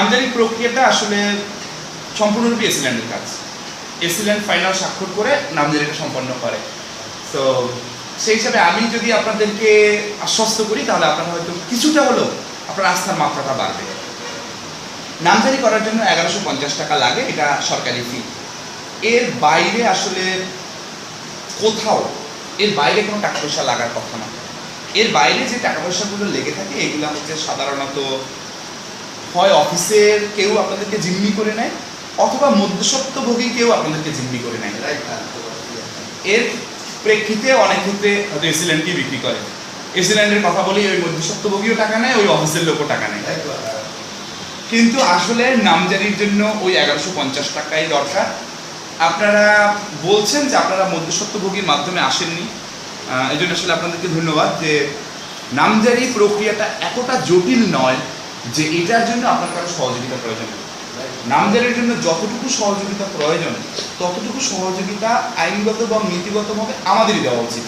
আমদানি প্রক্রিয়াটা আসলে সম্পূর্ণরূপে এসিল্যান্ডের কাজ। এসিল্যান্ড ফাইনাল স্বাক্ষর করে নামজারিটা সম্পন্ন করে। তো সেই হিসাবে আমি যদি আপনাদেরকে আশ্বস্ত করি, তাহলে আপনারা হয়তো কিছুটা হলেও আপনার আস্থার মাত্রাটা বাড়বে। নামজারি করার জন্য এগারোশো পঞ্চাশ টাকা লাগে, এটা সরকারি ফি এর বাইরে আসলে কোথাও, এর বাইরে কোনো টাকা পয়সা লাগার কথা না। এর বাইরে যে টাকা পয়সাগুলো লেগে থাকে, এগুলো হচ্ছে সাধারণত হয় অফিসের কেউ আপনাদেরকে জিম্মি করে নেয় অথবা মধ্যস্বত্বভোগী কেউ আপনাদেরকে জিম্মি করে নেয়। এর প্রেক্ষিতে অনেক ক্ষেত্রে হয়তো এসিল্যান্ডকে বিক্রি করে। এসিল্যান্ডের কথা বলি ওই মধ্যস্বত্বভোগীও টাকা নেয় ওই অফিসের লোকও টাকা নেয়। কিন্তু আসলে নামজারির জন্য ওই এগারোশো পঞ্চাশ টাকাই দরকার। আপনারা বলছেন যে আপনারা মধ্যস্বত্বভোগীর মাধ্যমে আসেননি। এই জন্য আসলে আপনাদেরকে ধন্যবাদ যে নামজারি প্রক্রিয়াটা এতটা জটিল নয় যে এটার জন্য আপনার কারও সহযোগিতা প্রয়োজন। নামজারির জন্য যতটুকু সহযোগিতা প্রয়োজন, ততটুকু সহযোগিতা আইনগত বা নীতিগতভাবে আমাদেরই দেওয়া উচিত।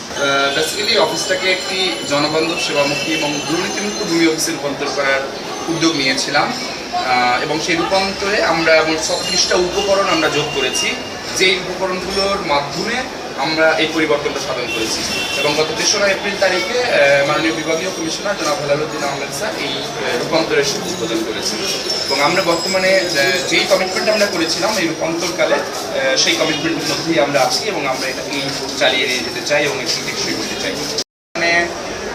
বেসিক্যালি অফিসটাকে একটি জনবান্ধব সেবামুখী এবং দুর্নীতিমুক্ত ভূমি অফিসে রূপান্তর করার উদ্যোগ নিয়েছিলাম। এবং সেই রূপান্তরে আমরা মোট ছত্রিশটা উপকরণ আমরা যোগ করেছি। যেই উপকরণগুলোর মাধ্যমে আমরা এই পরিবর্তনটা সাধন করেছি। এবং গত তেসরা এপ্রিল তারিখে মাননীয় বিভাগীয় কমিশনার জনাব হেলালুদ্দিন আহমেদ স্যার এই রূপান্তরের শুভ উদ্বোধন করেছেন। এবং আমরা বর্তমানে যেই কমিটমেন্ট আমরা করেছিলাম, এই রূপান্তরকালে সেই কমিটমেন্টের মধ্যেই আমরা আছি এবং আমরা এটাকে চালিয়ে নিয়ে যেতে চাই এবং একটু টেকসই করতে চাই। মানে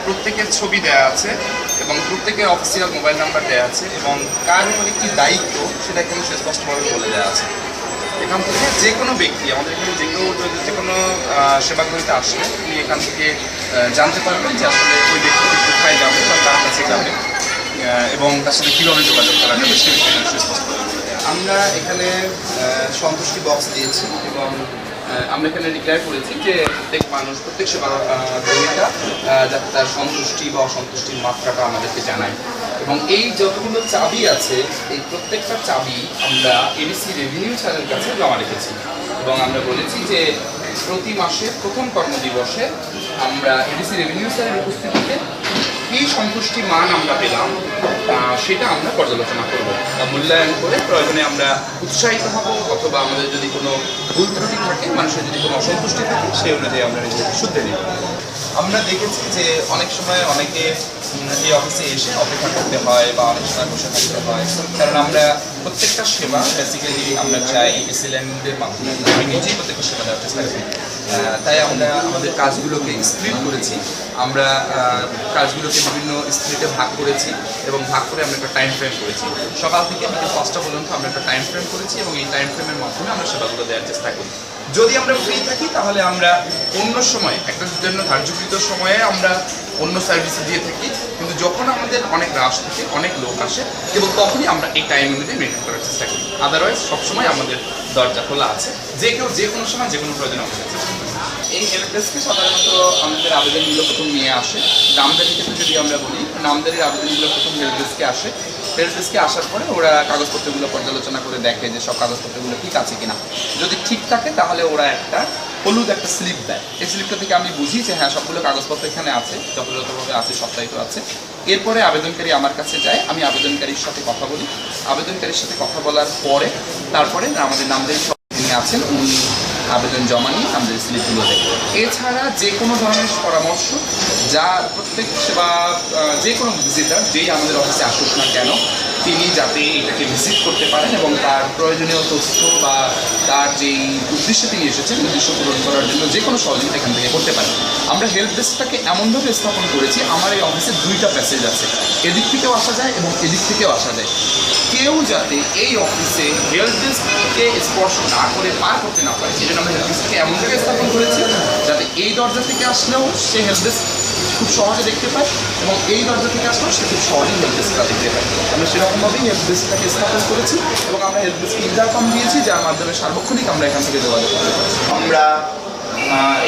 প্রত্যেকের ছবি দেওয়া আছে এবং প্রত্যেকের অফিসিয়াল মোবাইল নাম্বার দেওয়া আছে এবং কার উপর কি দায়িত্ব সেটা এখানে সুস্পষ্টভাবে বলে দেওয়া আছে। এখান থেকে যে কোনো ব্যক্তি আমাদের এখানে যে কেউ যদি যে কোনো আহ, সেবা করিতে আসলে তিনি এখান থেকে জানতে পারবেন যে আসলে ওই ব্যক্তিটি কোথায় যাবে বা কার কাছে যাবে এবং তার সাথে কীভাবে যোগাযোগ করা যাবে সে বিষয়ে আমরা এখানে সন্তুষ্টি বক্স দিয়েছি এবং আমরা এখানে ডিক্লেয়ার করেছি যে প্রত্যেক মানুষ প্রত্যেক সেবা গ্রহীতা যাতে তার সন্তুষ্টি বা অসন্তুষ্টির মাত্রাটা আমাদেরকে জানায়। এবং এই যতগুলো চাবি আছে, এই প্রত্যেকটা চাবি আমরা এডিসি রেভিনিউ স্যারের কাছে জমা রেখেছি। এবং আমরা বলেছি যে প্রতি মাসে প্রথম কর্মদিবসে আমরা এডিসি রেভিনিউ স্যারের উপস্থিতিতে কী সন্তুষ্টি মান আমরা পেলাম সেটা আমরা পর্যালোচনা করব। মূল্যায়ন করে প্রয়োজনে আমরা উৎসাহিত হব, অথবা আমাদের যদি কোনো ভুল ত্রুটি থাকে, মানুষের যদি কোনো অসন্তুষ্টি থাকে, সেই অনুযায়ী আমরা নিজেকে শুদ্ধে নিব। আমরা দেখেছি যে অনেক সময় অনেকে এই অফিসে এসে অপেক্ষা করতে হয় বা অনেক সময় বসে থাকতে হয়। কারণ আমরা প্রত্যেকটা সেবা বেসিক্যালি আমরা চাই এসিল্যান্ডের মাধ্যমে। নিজেই প্রত্যেকটা সেবা দেওয়ার চেষ্টা করি। তাই আমরা আমাদের কাজগুলোকে স্প্লিট করেছি। আমরা কাজগুলোকে বিভিন্ন স্প্লিটে ভাগ করেছি এবং ভাগ করে আমরা একটা টাইম ফ্রেম করেছি। সকাল থেকে বিকেল পাঁচটা পর্যন্ত আমরা একটা টাইম ফ্রেম করেছি এবং এই টাইম ফ্রেমের মাধ্যমে আমরা সেবাগুলো দেওয়ার চেষ্টা করি। যদি আমরা ফ্রি থাকি, তাহলে আমরা অন্য সময়, একটা জন্য ধার্যকৃত সময়ে আমরা অন্য সার্ভিসে দিয়ে থাকি। কিন্তু যখন আমাদের অনেক রাশ থাকে, অনেক লোক আসে এবং তখনই আমরা এই টাইম অনুযায়ী মেনটেন করার চেষ্টা করি। আদারওয়াইজ সবসময় আমাদের দরজা খোলা আছে। যে কেউ যে কোনো সময় যে কোনো প্রয়োজনে আমাদের কাছে। এই হেল্প ডেস্কে সাধারণত আমাদের আবেদনগুলো প্রথম নিয়ে আসে। নামদারির ক্ষেত্রে যদি আমরা বলি, নামদারির আবেদনগুলো প্রথম হেল্প ডেস্কে আসে। হেল্প ডেস্কে আসার পরে ওরা কাগজপত্রগুলো পর্যালোচনা করে দেখে যে সব কাগজপত্রগুলো ঠিক আছে কিনা। যদি ঠিক থাকে, তাহলে ওরা একটা হলুদ একটা স্লিপ দেয়। এই স্লিপটা থেকে আমি বুঝি যে হ্যাঁ সবগুলো কাগজপত্র এখানে আছে, যথাযথভাবে আছে সপ্তাহিত আছে। এরপরে আবেদনকারী আমার কাছে যায়, আমি আবেদনকারীর সাথে কথা বলি। আবেদনকারীর সাথে কথা বলার পরে, তারপরে আমাদের নামদারি সব আছেন, উনি আবেদন জমা নিয়ে আমাদের স্লিপগুলো দেয় এছাড়া যে কোনো ধরনের পরামর্শ, যা প্রত্যেক সেবা যে কোনো ভিজিটার যেই আমাদের অফিসে আসুক না কেন তিনি যাতে এটাকে ভিজিট করতে পারেন এবং তার প্রয়োজনীয় তথ্য বা তার যেই উদ্দেশ্যে তিনি এসেছেন, উদ্দেশ্য পূরণ করার জন্য যে কোনো সহযোগিতা এখান থেকে করতে পারেন। আমরা হেল্প ডেস্কটাকে এমনভাবে স্থাপন করেছি, আমার এই অফিসে দুইটা প্যাসেজ আছে। এদিক থেকেও আসা যায় এবং এদিক থেকেও আসা যায়। কেউ যাতে এই অফিসে হেল্প ডেস্ককে স্পর্শ না করে পার করতে না পারে, সেজন্য আমরা হেল্প ডেস্ককে এমন জায়গায় স্থাপন করেছি, যাতে এই দরজা থেকে আসলেও সে হেল্প ডেস্ক খুব সহজে দেখতে পায় এবং এই দরজা থেকে আসলেও সে খুব সহজেই হেল্প ডেস্কটা দেখতে পায় আমরা সেরকমভাবেই হেল্প ডেস্কটাকে স্থাপন করেছি এবং আমরা হেল্প ডেস্ক ইন্টারকম দিয়েছি, যার মাধ্যমে সার্বক্ষণিক আমরা এখান থেকে যোগাযোগ করতে পারি আমরা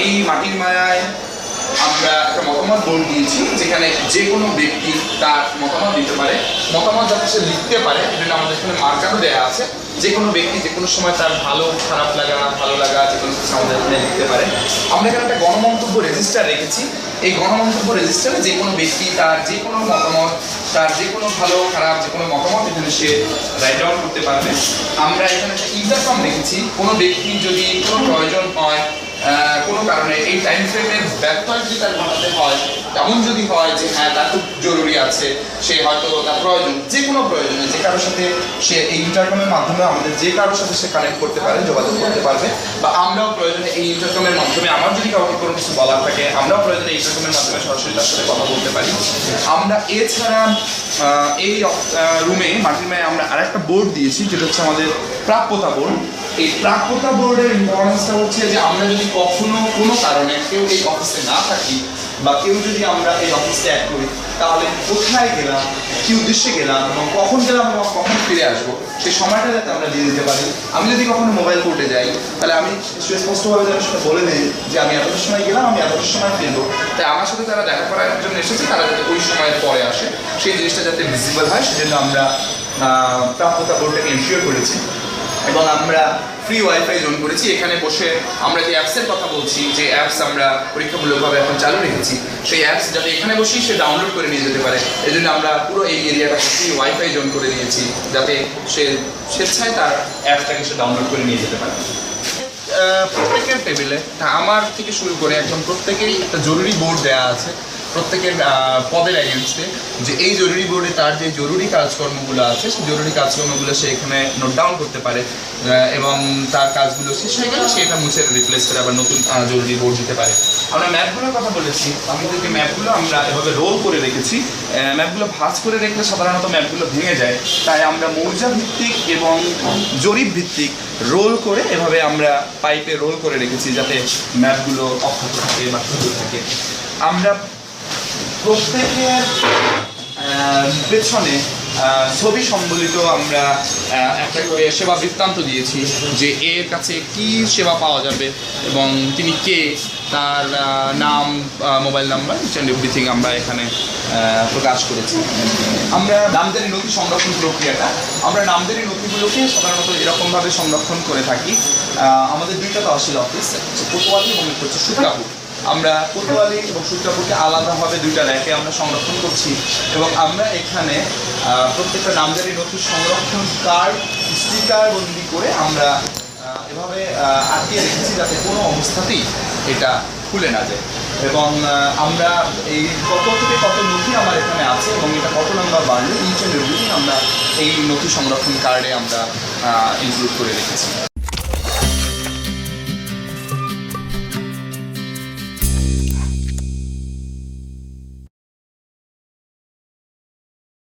এই মাটির মায়ায় আমরা একটা মতামত বোর্ড দিয়েছি, যেখানে যে কোনো ব্যক্তি তার মতামত দিতে পারে। মতামত যাতে সে লিখতে পারে এই জন্য আমাদের এখানে মার্কারও দেওয়া আছে। যে কোনো ব্যক্তি যে কোনো সময় তার ভালো, খারাপ লাগা ভালো লাগা যে কোনো কিছু আমাদের এখানে লিখতে পারে। আমরা এখানে একটা গণমন্তব্য রেজিস্টার রেখেছি। এই গণমন্তব্য রেজিস্টারে যে কোনো ব্যক্তি তার যে কোনো মতামত, তার যে কোনো ভালো, খারাপ যে কোনো মতামত এখানে সে রাইট ডাউন করতে পারবে। আমরা এখানে একটা ইন্টারফর্ম রেখেছি। কোনো ব্যক্তি যদি কোনো প্রয়োজন হয় কোনো কারণে এই টাইম ফ্রেমের যদি তার ঘটাতে হয় এমন যদি হয় যে হ্যাঁ তার খুব জরুরি আছে, সে হয়তো তার প্রয়োজন, যে কোনো প্রয়োজনে, যে কারোর সাথে সে এই ইন্টারকমের মাধ্যমে আমাদের যে কারোর সাথে সে কানেক্ট করতে পারে, যোগাযোগ করতে পারবে, বা আমরাও প্রয়োজনে এই ইন্টারকমের মাধ্যমে, আমার যদি কাউকে কোনো কিছু বলার থাকে, আমরাও প্রয়োজনে এই ইন্টারকমের মাধ্যমে সরাসরি তার সাথে কথা বলতে পারি। আমরা এছাড়া এই রুমে মাটিমায় আমরা আরেকটা বোর্ড দিয়েছি, যেটা হচ্ছে আমাদের প্রাপ্যতা বোর্ড এই প্রাপ্যতা বোর্ডের ইম্পর্টেন্সটা হচ্ছে যে আমরা যদি কখনো কোনো কারণে কেউ এই অফিসে না থাকি বা কেউ যদি আমরা এই অফিসে অ্যাড করি, তাহলে কোথায় গেলাম, কি উদ্দেশ্যে গেলাম এবং কখন গেলাম এবং কখন ফিরে আসব, সেই সময়টা যাতে আমরা দিয়ে দিতে পারি। আমি যদি কখনো মোবাইল কোর্টে যাই, তাহলে আমি সুস্পষ্টভাবে যেন সেটা বলে দিই যে আমি এতটার সময় গেলাম, আমি এতটার সময় ফিরবো। তাই আমার সাথে যারা দেখা করার জন্য এসেছে, তারা যাতে ওই সময়ের পরে আসে, সেই জিনিসটা যাতে ভিজিবল হয়, সেজন্য আমরা প্রাপ্যতা বোর্ডটাকে ইনশিওর করেছি। এবং আমরা ফ্রি ওয়াইফাই জোন করেছি। এখানে বসে আমরা যে অ্যাপসের কথা বলছি, যে অ্যাপস আমরা পরীক্ষামূলকভাবে এখন চালু রেখেছি, সেই অ্যাপস যাতে এখানে বসেই সে ডাউনলোড করে নিয়ে যেতে পারে। এই জন্য আমরা পুরো এই এরিয়াটাকে ফ্রি ওয়াইফাই জোন করে দিয়েছি যাতে সে স্বেচ্ছায় তার অ্যাপসটাকে সে ডাউনলোড করে নিয়ে যেতে পারে। প্রত্যেকের টেবিলে আমার থেকে শুরু করে একদম প্রত্যেকেরই একটা জরুরি বোর্ড দেওয়া আছে। প্রত্যেকের পদের এগেনস্টে যে এই জরুরি বোর্ডে তার যে জরুরি কাজকর্মগুলো আছে, সেই জরুরি কাজকর্মগুলো সে এখানে নোট ডাউন করতে পারে এবং তার কাজগুলো শেষ হয়ে গেলে সে এটা মুছে রিপ্লেস করে আবার নতুন জরুরি বোর্ড দিতে পারে। আমরা ম্যাপগুলোর কথা বলেছি আমাদেরকে ম্যাপগুলো আমরা এভাবে রোল করে রেখেছি ম্যাপগুলো ভাঁজ করে রেখলে সাধারণত ম্যাপগুলো ভেঙে যায়, তাই আমরা মৌজা ভিত্তিক এবং জরিপ ভিত্তিক রোল করে এভাবে আমরা পাইপে রোল করে রেখেছি যাতে ম্যাপগুলো অক্ষত থাকে বা থাকে। আমরা প্রত্যেকের পেছনে ছবি সম্বলিত আমরা একটা করে সেবা বৃত্তান্ত দিয়েছি যে এর কাছে কি সেবা পাওয়া যাবে এবং তিনি কে, তার নাম mobile number each and everything আমরা এখানে প্রকাশ করেছি। আমরা নামদারি নথি সংরক্ষণ প্রক্রিয়াটা, আমরা নামদারি নথিগুলোকে সাধারণত এরকমভাবে সংরক্ষণ করে থাকি। আমাদের দুইটা তহসিল অফিস হচ্ছে কোতোয়ালি এবং একটা হচ্ছে সুকাপুর আমরা কোতোয়ালি এবং সূত্রাপুরকে আলাদাভাবে দুইটা র্যাকে আমরা সংরক্ষণ করছি এবং আমরা এখানে প্রত্যেকটা নামজারি নথি সংরক্ষণ কার্ড, স্টিকার বন্দি করে আমরা এভাবে আটকে রেখেছি যাতে কোনো অবস্থাতেই এটা খুলে না যায়। এবং আমরা এই কত থেকে কত নথি আমার এখানে আছে এবং এটা কত নাম্বার বাড়লে অ্যান্ড আমরা এই নথি সংরক্ষণ কার্ডে আমরা ইনক্লুড করে রেখেছি।